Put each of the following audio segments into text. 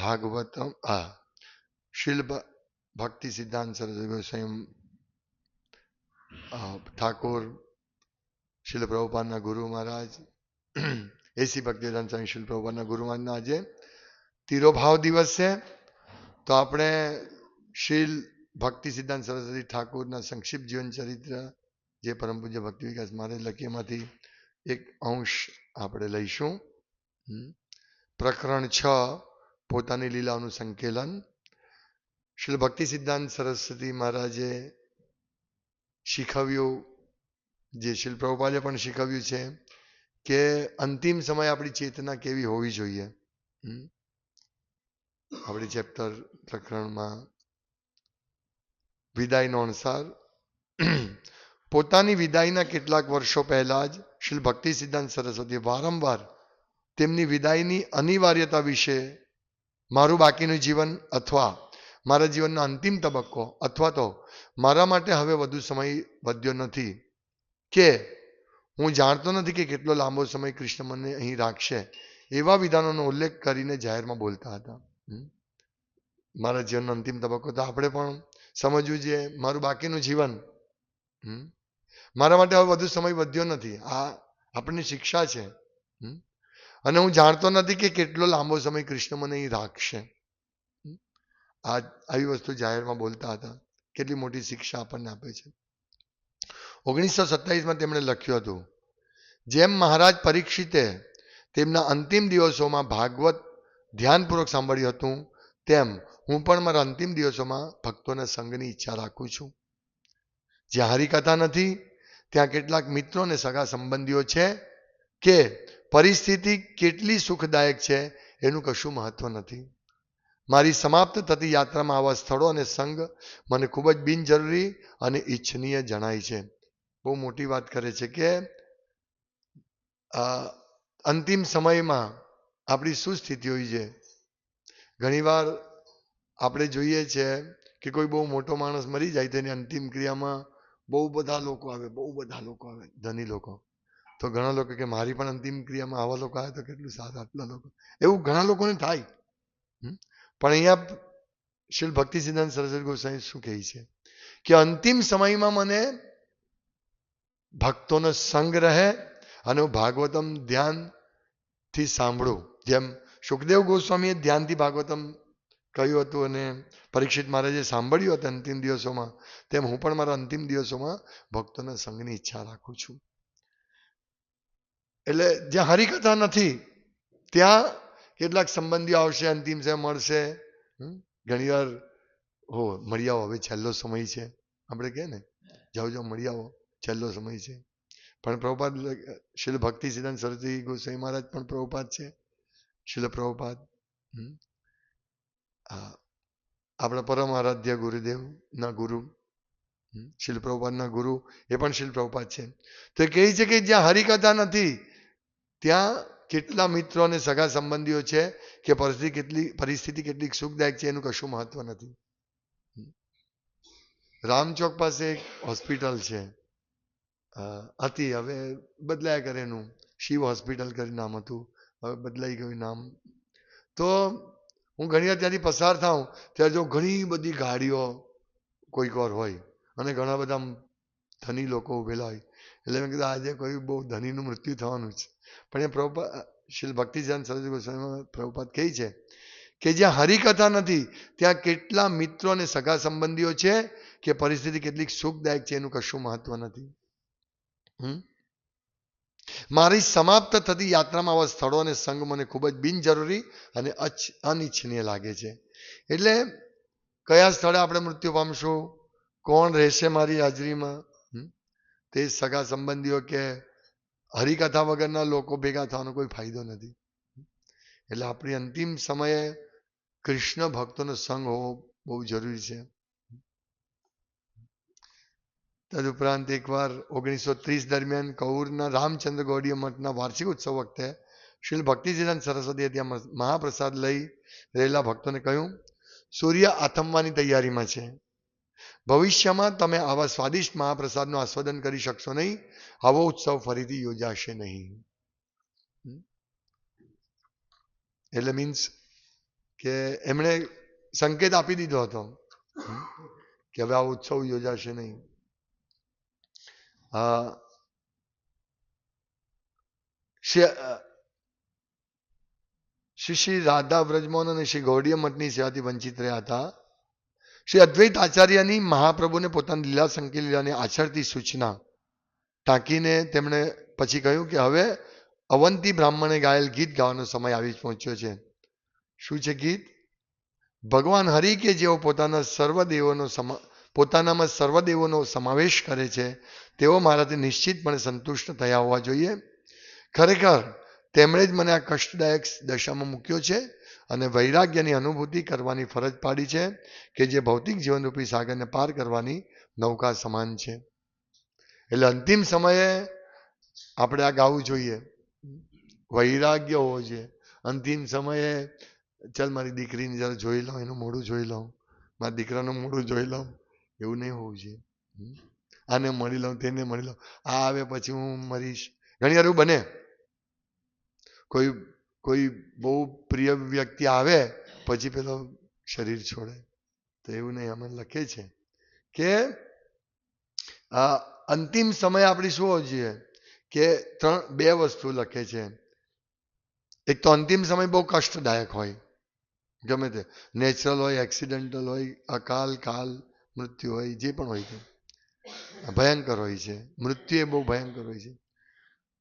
ભાગવતમ આ શિલ ભક્તિ સિદ્ધાંત સરસ્વતી ગોસ્વામી ઠાકોર શિલ પ્રભુપાદના ગુરુ મહારાજ એસી ભક્તિવેદાંત સ્વામી શિલ પ્રભુપાદના ગુરુ મહારાજના આજે તિરોભાવ દિવસ છે તો આપણે શીલ ભક્તિ સિદ્ધાંત સરસ્વતી ઠાકોરના સંક્ષિપ્ત જીવન ચરિત્ર જે પરમ પૂજ્ય ભક્તિ વિકાસ મહારાજ લખીમાંથી એક અંશ આપણે લઈશું. પ્રકરણ છ પોતાની લીલાઓનું સંકેલન. શ્રી ભક્તિ સિદ્ધાંત સરસ્વતી મહારાજે શીખવ્યું, જે શિલ પ્રભુપાલે પણ શીખવ્યું છે કે અંતિમ સમય આપણી ચેતના કેવી હોવી જોઈએ. આપણી ચેપ્ટર પ્રકરણમાં વિદાયનો અનુસાર પોતાની વિદાયના કેટલાક વર્ષો પહેલા જ શ્રી ભક્તિ સિદ્ધાંત સરસ્વતી વારંવાર તેમની વિદાયની અનિવાર્યતા વિશે મારું બાકીનું જીવન અથવા મારા જીવનનો અંતિમ તબક્કો અથવા તો મારા માટે હવે વધુ સમય વધ્યો નથી કે હું જાણતો નથી કે કેટલો લાંબો સમય કૃષ્ણ મને અહીં રાખશે, એવા વિધાનોનો ઉલ્લેખ કરીને જાહેરમાં બોલતા હતા. મારા જીવનનો અંતિમ તબક્કો તો આપણે પણ સમજવું જોઈએ મારું બાકીનું જીવન. મારા માટે હવે વધુ સમય વધ્યો નથી આ આપણને શિક્ષા છે. અને હું જાણતો નથી કે કેટલો લાંબો સમય કૃષ્ણ મને અહીં રાખશે. આ આવી વસ્તુ જાહેરમાં બોલતા હતા. કેટલી મોટી શિક્ષા આપણને આપે છે. ઓગણીસો સત્તાવીસમાં તેમણે લખ્યું હતું, જેમ મહારાજ પરીક્ષિતે તેમના અંતિમ દિવસોમાં ભાગવત ધ્યાનપૂર્વક સાંભળ્યું હતું, તેમ હું પણ મારા અંતિમ દિવસોમાં ભક્તોના સંઘની ઈચ્છા રાખું છું. જ્યાં હરિકથા નથી, ત્યાં કેટલાક મિત્રો અને સગા સંબંધીઓ છે કે પરિસ્થિતિ કેટલી સુખદાયક છે એનું કશું મહત્વ નથી. મારી સમાપ્ત થતી યાત્રામાં આવા સ્થળો અને સંઘ મને ખૂબ જ બિનજરૂરી અને ઈચ્છનીય જણાય છે. બહુ મોટી વાત કરે છે કે અંતિમ સમયમાં આપણી શું સ્થિતિ હોય છે? ઘણીવાર આપણે જોઈએ છે કે કોઈ બહુ મોટો માણસ મરી જાય તેની અંતિમ ક્રિયામાં બહુ બધા લોકો આવે, બહુ બધા લોકો આવે, ધની લોકો. તો ઘણા લોકો કે મારી પણ અંતિમ ક્રિયામાં આવા લોકો આવે તો કેટલું સારું આટલા લોકો. એવું ઘણા લોકોને થાય? પણ અહીંયા શિલ ભક્તિ સિદ્ધાંત સરસ્વતી ગોસાઈ શું કહે છે? કે અંતિમ સમયમાં મને ભક્તોનો સંગ રહે અને હું ભાગવતમ ધ્યાનથી સાંભળું. જેમ સુખદેવ ગોસ્વામીએ ધ્યાનથી ભાગવતમ કહ્યું હતું અને પરીક્ષિત મહારાજે સાંભળ્યું હતું અંતિમ દિવસોમાં, તેમ હું પણ મારા અંતિમ દિવસોમાં ભક્તોના સંગની ઈચ્છા રાખું છું. એટલે જ્યાં હરિકથા નથી, ત્યાં કેટલાક સંબંધીઓ આવશે, અંતિમ સમય મળશે? ઘણીવાર, હો મળી આવો હવે છેલ્લો સમય છે આપણે કહે ને, જાઓ જાઓ મળી આવો છેલ્લો સમય છે પણ પ્રભુપાદ શિલ ભક્તિ સિદ્ધાંત સરસ્વતી ગોસ્વામી મહારાજ પણ પ્રભુપાદ છે શિલ પ્રભુપાદ? હા આપણા પરમ આરાધ્ય ગુરુદેવ ના ગુરુ? શિલ પ્રભુપાદના ગુરુ, એ પણ શિલ પ્રભુપાદ છે તો કહે છે કે જ્યાં હરિકથા નથી ત્યાં કેટલા મિત્રો અને સગા સંબંધીઓ છે કે પરિસ્થિતિ કેટલી પરિસ્થિતિ કેટલી સુખદાયક છે એનું કશું મહત્વ નથી. રામચોક પાસે એક હોસ્પિટલ છે. હતી. હવે બદલાયા કરે એનું. શિવ હોસ્પિટલ કરી નામ હતું. હવે બદલાઈ ગયું નામ. તો હું ઘણી વાર ત્યાંથી પસાર થાઉં ત્યારે જો ઘણી બધી ગાડીઓ કોઈક વાર હોય અને ઘણા બધા ધની લોકો ઉભેલા હોય. એટલે મેં કીધું, આજે કોઈ બહુ ધનીનું મૃત્યુ થવાનું છે. પણ એ પ્રભુપાદ શિલ ભક્તિજાન સરસ્વતી ગોસ્વામીમાં પ્રભુપાદ કહે છે કે જ્યાં હરિકથા નથી, ત્યાં કેટલા મિત્રો અને સગા સંબંધીઓ છે કે પરિસ્થિતિ કેટલીક સુખદાયક છે, એનું કશું મહત્વ નથી? મારી સમાપ્ત થતી યાત્રામાં આવા સ્થળો અને સંઘ મને ખૂબ જ બિનજરૂરી અને અનિચ્છનીય લાગે છે. એટલે કયા સ્થળે આપણે મૃત્યુ પામશું? કોણ રહેશે મારી હાજરીમાં? તે સગા સંબંધીઓ કે હરિકથા વગરના લોકો ભેગા થવાનો કોઈ ફાયદો નથી. એટલે આપણી અંતિમ સમયે કૃષ્ણ ભક્તોનો સંગ હોવો બહુ જરૂરી છે. તદુપરાંત એકવાર ઓગણીસો ત્રીસ દરમિયાન કૌરના રામચંદ્ર ગૌડીય મઠના વાર્ષિક ઉત્સવ વખતે શ્રીલ ભક્તિજીનંદ સરસ્વતીએ ત્યાં મહાપ્રસાદ લઈ રહેલા ભક્તોને કહ્યું, સૂર્ય આથમવાની તૈયારીમાં છે. ભવિષ્યમાં તમે આવા સ્વાદિષ્ટ મહાપ્રસાદનું આસ્વાદન કરી શકશો નહીં. આવો ઉત્સવ ફરીથી યોજાશે નહીં. એટલે મીન્સ કે એમણે સંકેત આપી દીધો હતો. કે હવે આ ઉત્સવ યોજાશે નહીં. શ્રી શ્રી રાધા વ્રજમોહન અને શ્રી ગૌડીય મઠની સેવાથી વંચિત રહ્યા હતા. શ્રી અદ્વૈત આચાર્યની મહાપ્રભુને પોતાની લીલા સંકેત લીલાની આચરતી સૂચના ટાંકીને તેમણે પછી કહ્યું કે હવે અવંતી બ્રાહ્મણે ગાયેલ ગીત ગાવાનો સમય આવી પહોંચ્યો છે. શું છે ગીત? ભગવાન હરિ કે જેઓ પોતાના સર્વદેવોનો સમા, પોતાનામાં સર્વદેવોનો સમાવેશ કરે છે, તેઓ મારાથી નિશ્ચિતપણે સંતુષ્ટ થયા હોવા જોઈએ. ખરેખર તેમણે જ મને આ કષ્ટદાયક દશામાં મૂક્યો છે અને વૈરાગ્યની અનુભૂતિ કરવાની ફરજ પાડી છે કે જે ભૌતિક જીવનરૂપી સાગરને પાર કરવાની નૌકા સમાન છે. એટલે અંતિમ સમયે આપણે આ ગાવું જોઈએ. વૈરાગ્ય હોવો જોઈએ. અંતિમ સમયે ચાલ મારી દીકરીને જરા જોઈ લઉં, એનું મોઢું જોઈ લઉં, મારા દીકરાનું મોઢું જોઈ લઉં, એવું નહીં હોવું જોઈએ. આને મળી લઉં, તેને મળી લઉં. આ આવે પછી હું મરીશ. ઘણી વાર એવું બને. કોઈ કોઈ બહુ પ્રિય વ્યક્તિ આવે, પછી પેલો શરીર છોડે. તો એવું નહીં અમે લખે છે કે અંતિમ સમય આપણી શું હોવો જોઈએ? કે ત્રણ, બે વસ્તુ લખે છે. એક તો અંતિમ સમય બહુ કષ્ટદાયક હોય. ગમે તે. નેચરલ હોય, એક્સિડન્ટલ હોય, અકાલ, કાલ, મૃત્યુ હોય, જે પણ હોય તે. ભયંકર હોય છે. મૃત્યુ એ બહુ ભયંકર હોય છે.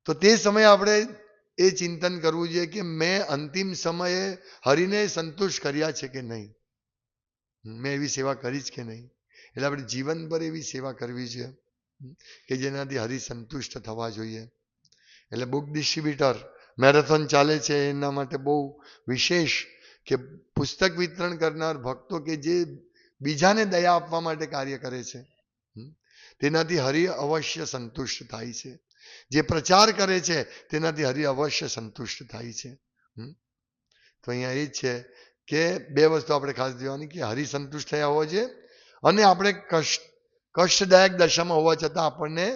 તો તે સમયે આપણે એ ચિંતન કરવું જોઈએ કે મેં અંતિમ સમયે હરિને સંતુષ્ટ કર્યા છે કે નહીં? મેં એવી સેવા કરી જ કે નહીં? એટલે આપણે જીવનભર એવી સેવા કરવી છે કે જેનાથી હરિ સંતુષ્ટ થવા જોઈએ. એટલે બુક ડિસ્ટ્રીબ્યુટર મેરેથોન ચાલે છે, એના માટે બહુ વિશેષ કે પુસ્તક વિતરણ કરનાર ભક્તો કે જે બીજાને દયા આપવા માટે કાર્ય કરે છે. તેનાથી હરિ અવશ્ય સંતુષ્ટ થાય છે. જે પ્રચાર કરે છે, તેનાથી હરિ અવશ્ય સંતુષ્ટ થાય છે. તો અહીંયા એ જ છે કે બે વસ્તુ આપણે ખાસ જોવાની કે હરિ સંતુષ્ટ થયા હોવા જોઈએ અને આપણે કષ્ટ, કષ્ટદાયક દશામાં હોવા છતાં આપણને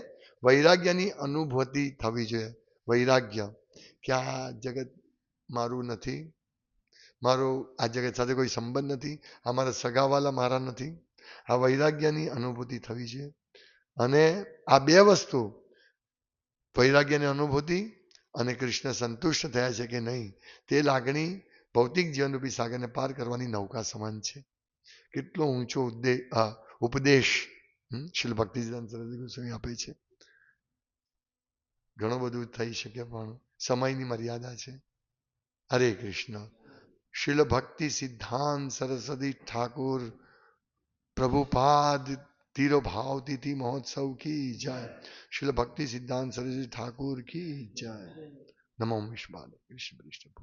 વૈરાગ્યની અનુભૂતિ થવી જોઈએ. વૈરાગ્ય કે આ જગત મારું નથી, મારું, આ જગત સાથે કોઈ સંબંધ નથી, આ મારા સગાવાલા મારા નથી, આ વૈરાગ્યની અનુભૂતિ થવી છે અને આ બે વસ્તુ વૈરાગ્યની અનુભૂતિ અને કૃષ્ણ સંતુષ્ટ થયા છે કે નહીં, તે લાગણી ભૌતિક જીવનરૂપી સાગરને પાર કરવાની નૌકા સમાન છે. કેટલો ઊંચો ઉપદેશ શિલભક્તિ શ્રીલ સરસ્વતી ગોસ્વામી આપે છે. ઘણું બધું થઈ શકે પણ સમયની મર્યાદા છે. હરે કૃષ્ણ. શિલ ભક્તિ સિદ્ધાંત સરસ્વતી ઠાકુર પ્રભુપાદ ભાવ તિથિ મહોત્સવ કી જય શિલ ભક્તિ સિદ્ધાંત સરસ્વતી ઠાકુર કી જય નમો વિશ્વાદ કૃષ્ણ કૃષ્ણ